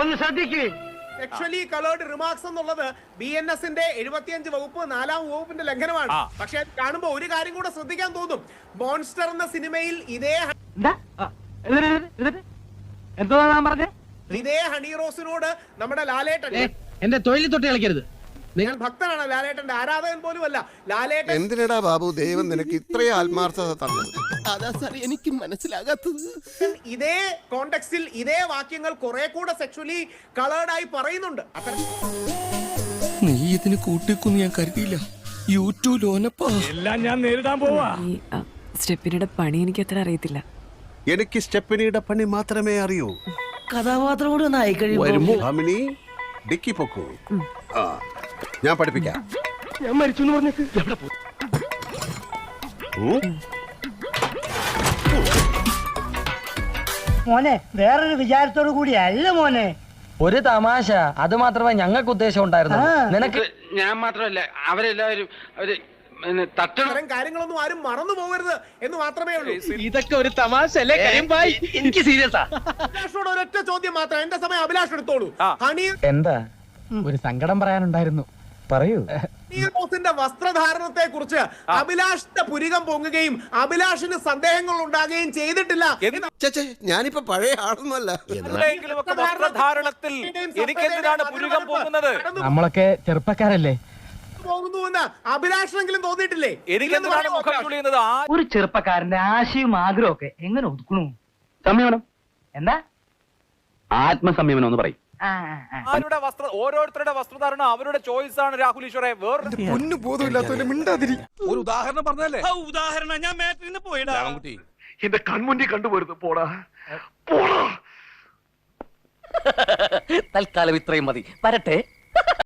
ഒന്ന് ശ്രദ്ധിക്കേ. Sexually coloured remarks എന്നുള്ളത് ബി എൻ എസിന്റെ എഴുപത്തിയഞ്ച് വകുപ്പ് നാലാം വകുപ്പിന്റെ ലംഘനമാണ്. പക്ഷെ കാണുമ്പോ ഒരു കാര്യം കൂടെ ശ്രദ്ധിക്കാൻ തോന്നും. മോൺസ്റ്റർ എന്ന സിനിമയിൽ ഇതേ ഇതേ ഹണി റോസിനോട് നമ്മുടെ ലാലേട്ടൻ എന്റെ തൊഴിൽ തൊട്ട് കളിക്കരുത്. ഞാൻ ഭക്തനാണ് ലാലേട്ടന്റെ ആരാധകൻ പോലും അല്ല ലാലേട്ടൻ എന്തിനടാ ബാബു? ദൈവം നിനക്ക് ഇത്രയും ആത്മാർത്ഥത തന്നത്. അതാ സാർ എനിക്ക് മനസ്സിലാകാത്തത്. ഇതേ കോണ്ടെക്സ്റ്റിൽ ഇതേ വാക്യങ്ങൾ കുറെ കൂടെ സെക്ഷലി കളേർഡായി പറയുന്നുണ്ട്. നീ ഇതിന് കൂട്ടിക്കൊന്ന് ഞാൻ കരുതിയില്ല. യൂട്യൂബ് ലോനപ്പാ എല്ലാം ഞാൻ നേരിടാൻ പോവാ. ഈ അ, സ്റ്റെപ്പിനിയുടെ പണി എനിക്ക് അത്ര അറിയത്തില്ല. എനിക്ക് സ്റ്റെപ്പനിയുടെ പണി മാത്രമേ അറിയൂ. കഥാപാത്രം കൂടി ഒന്ന് ആയിക്കഴിയുമ്പോ ഭാമിനി ഡിക്കി പൊക്കൂ. ആ. ഞാൻ പഠിപ്പിക്കാം. ഞാൻ മരിച്ചു എന്ന് പറഞ്ഞേക്ക് എവിടെ പോ? മോനെ വേറൊരു വിചാരത്തോടു കൂടി അല്ല മോനെ. ഒരു തമാശ. അത് മാത്രമേ ഞങ്ങൾക്ക് ഉദ്ദേശം ഉണ്ടായിരുന്നു നിനക്ക് ഞാൻ മാത്രമല്ല അവരെല്ലാവരും അവർ തട്ടണം കാര്യങ്ങളൊന്നും ആരും മറന്നു പോകരുത് എന്ന് മാത്രമേ ഉള്ളൂ. ഇതൊക്കെ ഒരു തമാശ അല്ലേ എനിക്ക് സീരിയസാ. അഭിലാഷോട് ഒരൊറ്റ ചോദ്യം മാത്രം എന്റെ സമയം അഭിലാഷ് എടുത്തോളൂ ഹണി എന്താ? ഒരു സങ്കടം പറയാനുണ്ടായിരുന്നു. പറയൂ. റോസിന്റെ വസ്ത്രധാരണത്തെ കുറിച്ച് അഭിലാഷിന്റെ പുരികം പൊങ്ങുകയും അഭിലാഷിന് സന്ദേഹങ്ങൾ ഉണ്ടാകുകയും ചെയ്തിട്ടില്ല. ഞാനിപ്പോ പഴയ ആളൊന്നുമല്ല. വസ്ത്രധാരണത്തിൽ എനിക്കെന്തിനാണ് പുരുകം നമ്മളൊക്കെ ചെറുപ്പക്കാരല്ലേ? പോകുന്നുവെന്ന് അഭിലാഷനെങ്കിലും തോന്നിയിട്ടില്ലേ? എനിക്കെന്തിനാണ് മുഖം ചുളിയുന്നത്? ഒരു ചെറുപ്പക്കാരന്റെ ആശയും ആഗ്രഹമൊക്കെ എങ്ങനെ ഒതുക്കണു? സംയമനം. എന്താ? ആത്മസംയമനം എന്ന് പറയും. ആരുടെ വസ്ത്ര ഓരോരുത്തരുടെ വസ്ത്രധാരണം അവരുടെ ചോയ്സ് ആണ് രാഹുൽ ഈശ്വറെ. വേറൊരു പൊന്നു മിണ്ടാതിരി. ഒരു ഉദാഹരണം പറഞ്ഞല്ലേ ഉദാഹരണം ഞാൻ മാറ്റിൽ പോയിടാ. എന്റെ കൺമുന്നിൽ കണ്ടുപോരുത് പോടാ. പോടാ. തൽക്കാലം ഇത്രയും മതി. വരട്ടെ.